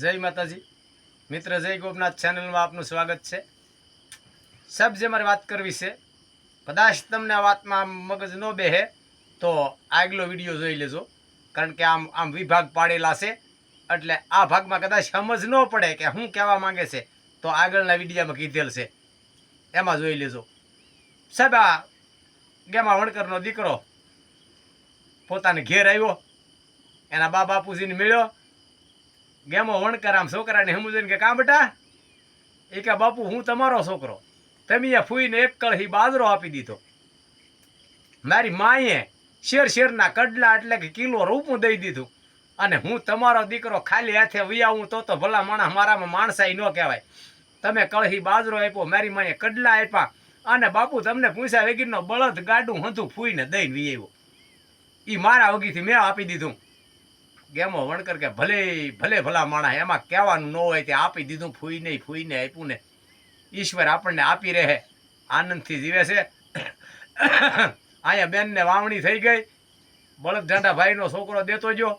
જય માતાજી. મિત્ર જય ગોપનાથ ચેનલમાં આપનું સ્વાગત છે. સબ જે મારે વાત કરવી છે, કદાચ તમને આ વાતમાં મગજ ન બેહે, તો આગલો વીડિયો જોઈ લેજો. કારણ કે આમ આમ વિભાગ પાડેલા છે. એટલે આ ભાગમાં કદાચ સમજ ન પડે કે શું કહેવા માંગે છે, તો આગળના વિડીયામાં કીધેલ છે. એમાં જોઈ લેજો. સાહેબ, આ ગેમા વણકરનો દીકરો પોતાને ઘેર આવ્યો. એના બા બાપુજીને મળ્યો. ગેમો વણકર આમ છોકરાને સમજે કે, કા બેટા? એ કે, બાપુ, હું તમારો છોકરો. તમે એ ફૂઈને એક કળહી બાજરો આપી દીધો. મારી માએ શેર શેરના કડલા એટલે કે કિલો રૂપું દઈ દીધું. અને હું તમારો દીકરો ખાલી હાથે વિયાવું તો તો ભલા માણસ મારામાં માણસાઈ ન કહેવાય. તમે કળહી બાજરો આપ્યો, મારી માએ કડલા આપ્યા. અને બાપુ, તમને પૂછ્યા વગીરનો બળદ ગાડું હતું ફૂઈને દઈને વિયાવ્યો. એ મારા વગીથી મેં આપી દીધું. ગેમો વણકર કે ભલે ભલે ભલા માણા એમાં કહેવાનું ન હોય તે આપી દીધું ફૂઈને ફૂઈને આપ્યું ને. ઈશ્વર આપણને આપી રહે. આનંદથી જીવે છે. અહીંયા બેનને વાવણી થઈ ગઈ. બળદાંડા ભાઈનો છોકરો દેતો જો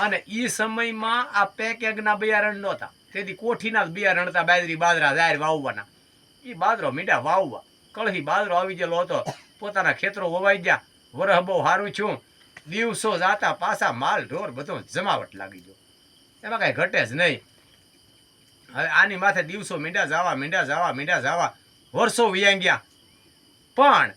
અને એ સમયમાં આ પેકેગના બિયારણ નહોતા. તેથી કોઠીના જ બિયારણ હતા, બાજરી, બાજરા જાહેર વાવવાના. એ બાજરો મીઠા વાવવા. કળહી બાજરો આવી ગયેલો હતો. પોતાના ખેતરો વવાઈ ગયા. વરહ બહુ સારું છું દિવસો જાતા પાછા માલ, ઢોર બધો જમાવટ લાગી ગયો. એમાં કાંઈ ઘટે જ નહીં. હવે આની માથે દિવસો મીંડા જાવા મીંડા જાવા, મીંડા જવા, વર્ષો ગયા. પણ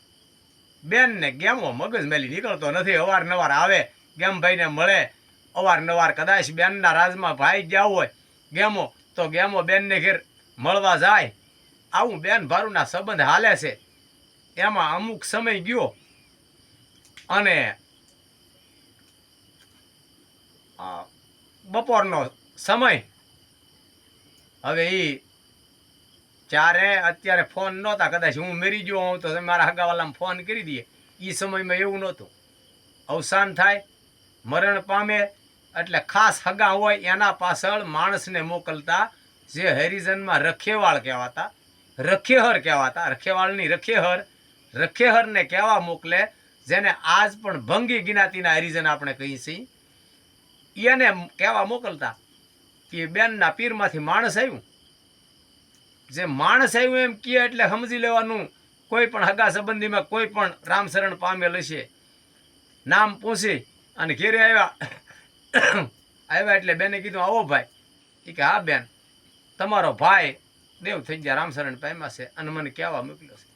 બેનને ગેમો મગજ મેલી નીકળતો નથી, અવારનવાર આવે ગેમભાઈને મળે. અવારનવાર કદાચ બેનના રાજમાં ભાઈ ગયા હોય, ગેમો, તો ગેમો બેનને ઘેર મળવા જાય. આવું બેન ભારુના સંબંધ હાલે છે. એમાં અમુક સમય ગયો અને બપોરનો સમય. હવે એ ચારે અત્યારે ફોન નહોતા, કદાચ હું મેરી ગયો હોઉં તો મારા હગાવાલામાં ફોન કરી દઈએ. એ સમયમાં એવું નહોતું. અવસાન થાય, મરણ પામે, એટલે ખાસ હગા હોય એના પાછળ માણસને મોકલતા, જે હેરિઝનમાં રખેવાળ કહેવાતા, રખેહર કહેવાતા, રખેવાળની રખેહર, રખેહરને કહેવા મોકલે, જેને આજ પણ ભંગી જ્ઞાતિના હરિજન આપણે કહીએ છીએ. એને કહેવા મોકલતા કે બેનના પીરમાંથી માણસ આવ્યું. જે માણસ આવ્યું એમ કહે એટલે સમજી લેવાનું કોઈ પણ હગા સંબંધીમાં કોઈ પણ રામશરણ પામેલ હશે નામ પૂછી અને ઘેરે આવ્યા. આવ્યા એટલે બેને કીધું, આવો ભાઈ. એ કે, હા બેન, તમારો ભાઈ દેવ થઈ ગયા, રામશરણ પામ્યા છે. અને મને કહેવા મોકલ્યો છે.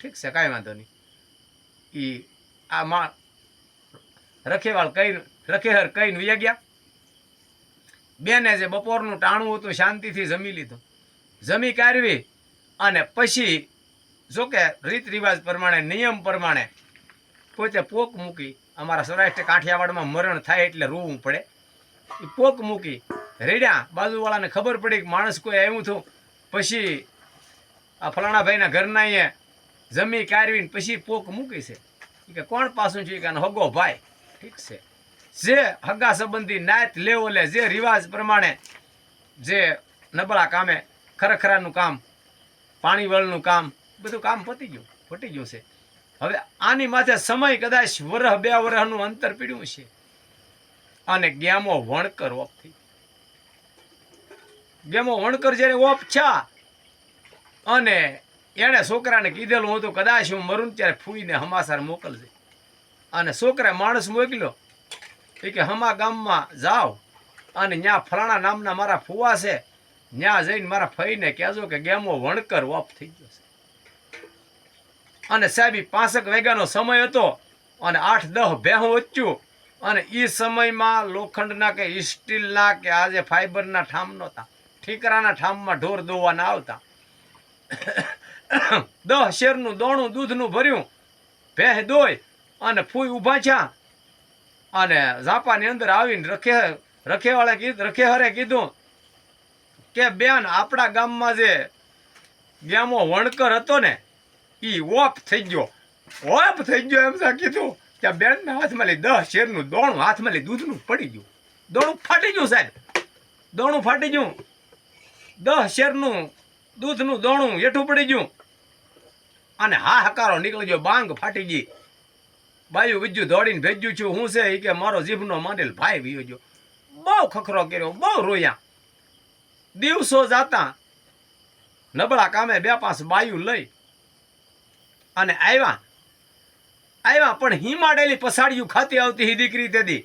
ઠીક છે, કાંઈ વાંધો નહીં. એ આ માં રખેવાળ કઈ રખેહર કહીને વ્યા ગયા. બેને જે બપોરનું ટાણું હતું શાંતિથી જમી લીધું. જમી કાઢવી અને પછી જોકે રીત રિવાજ પ્રમાણે, નિયમ પ્રમાણે પોતે પોક મૂકી અમારા સૌરાષ્ટ્ર કાઠિયાવાડમાં મરણ થાય એટલે રોવું પડે. એ પોક મૂકી રેડ્યા. બાજુવાળાને ખબર પડી કે માણસ કોઈ આવ્યું હતું. પછી આ ફલાણાભાઈના ઘરના અહીંયા જમી કાઢવીને પછી પોક મૂકી છે. કે કોણ પાછું છે? કે હગો ભાઈ. ઠીક છે. જે હગા સંબંધી નાત લેવલે જે રિવાજ પ્રમાણે જે નબળા કામે ખરખરાનું કામ પાણી વળનું કામ, બધું કામ પતી ગયું ફટી ગયું છે. હવે આની માથે સમય કદાચ વરહ, બે વરહનું અંતર પીડ્યું છે. અને ગેમો વણકર ઓફ ગેમો વણકર જ્યારે ઓફ છા અને એણે છોકરાને કીધેલું હતું, કદાચ હું મરું ત્યારે ફૂઈને હમાસાર મોકલજે. અને છોકરા માણસ મોકલ્યો એ કે હમા ગામમાં જાઓ. અને ત્યાં ફલાણા નામના મારા ફુવા છે. ત્યાં જઈને મારા ફઈને કહેજો કે ગેમો વણકર ઓફ થઈ ગયો છે અને સાહેબ પાંસઠ વાગ્યાનો સમય હતો અને આઠ દહ ભેહું વચ્ચું અને એ સમયમાં લોખંડના કે સ્ટીલના કે આજે ફાઈબરના ઠામ નહોતા. ઠીકરાના ઠામમાં ઢોર દોવાના આવતા. દહ શેરનું દોણું દૂધનું ભર્યું. ભેહ દોય અને ફૂઈ ઊભા છા અને ઝાપાની અંદર આવીને રખે રખેવાળે કીધું રખેહરે કીધું કે, બેન, આપણા ગામમાં જે ગેમો વણકર હતો ને એ ઓફ થઈ ગયો. ઓફ થઈ ગયો એમ સા કીધું. કે બેનના હાથમાં લઈ દસ શેરનું દોણું હાથમાં લઈ દૂધનું પડી ગયું. દોણું ફાટી ગયું સાહેબ. દોણું ફાટી ગયું. દસ શેરનું દૂધનું દોણું હેઠું પડી ગયું. અને હા હકારો નીકળી ગયો, બાંગ ફાટી ગઈ. બાયું બીજું દોડીને ભેજ્યું છું. હું છે કે મારો જીભનો માંડેલ ભાઈ વિયો ગયો. બહુ ખખરો કર્યો, બહુ રોયા. દિવસો જાતા નબળા કામે બે પાંચ બાયું લઈ અને આવ્યા આવ્યા પણ હિમાડેલી પસાડિયું ખાતી આવતી હી દીકરી તેદી.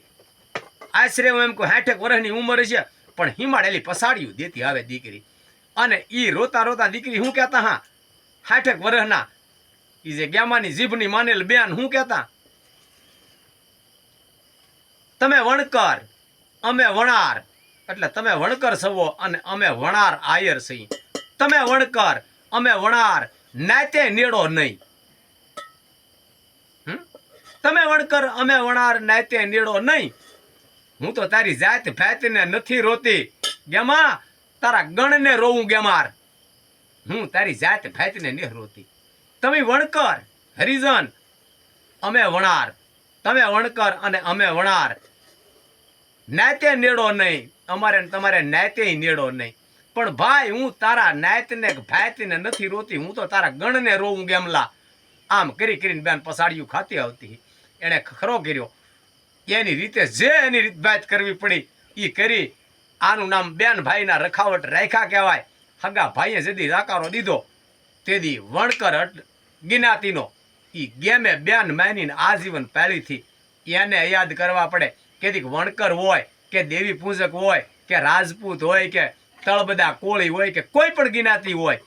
આશરે હું એમ કહું, હેઠેક વર્ષની ઉંમર છે, પણ હિમાડેલી પસાડિયું દેતી આવે દીકરી. અને એ રોતા રોતા દીકરી શું કહેતા હા, હાઠેક વર્ષના. એ જે ગ્યામાની જીભની માનેલ બેન શું કહેતા તમે વણકર, અમે વણાર. એટલે તમે વણકર સવો અને અમે વણાર આયર સહી તમે વણકર, અમે વણાર, નાતે નેડો નહીં? તમે વણકર, અમે વણાર, નાતે નેડો નહીં હું તો તારી જાત ફેતને નથી રોતી. ગેમા, તારા ગણને રોવું ગેમાર. હું તારી જાત ફાતને નહીં રોતી. તમે વણકર, હરિજન, અમે વણાર. તમે વણકર અને અમે વણાર. નાતે નેડો નહીં. અમારે તમારે નાતે નેડો નહીં. પણ ભાઈ, હું તારા નાતને કે ભાતને નથી રોતી. હું તો તારા ગણને રોવું ગેમલા. આમ કરી કરીને બેન પસાડિયું ખાતી આવતી. એણે ખરો કર્યો. એની રીતે જે એની રીત ભાત કરવી પડી એ કરી. આનું નામ બેન ભાઈના રખાવટ રાખ્યા કહેવાય. હગા ભાઈએ જેદી રાકારો દીધો, તેદી વણકર અટ- ગિનાતીનો. એ ગેમે બેન માનીને આજીવન પાળીથી એને યાદ કરવા પડે. કેદીક વણકર હોય, કે દેવી પૂજક હોય, કે રાજપૂત હોય, કે તળબદા કોળી હોય, કે કોઈ પણ ગિનાતી હોય,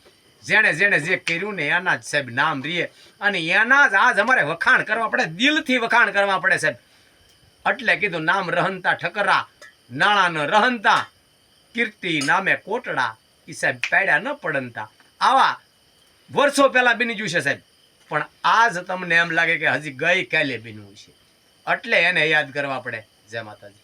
જેણે જેણે જે કર્યું ને એના જ સાહેબ નામ રીએ. અને એના જ આજ અમારે વખાણ કરવા પડે, દિલથી વખાણ કરવા પડે સાહેબ. એટલે કીધું, નામ રહનતા ઠકરા, નાણાં રહનતા કીર્તિ નામે કોટડા. એ સાહેબ પાડ્યા ન પડનતા આવા વર્ષો પહેલાં બની ગયું છે સાહેબ. પણ આજ તમને એમ લાગે કે હજી ગઈ કાલે બન્યું છે. એટલે એને યાદ કરવા પડે. જય માતાજી.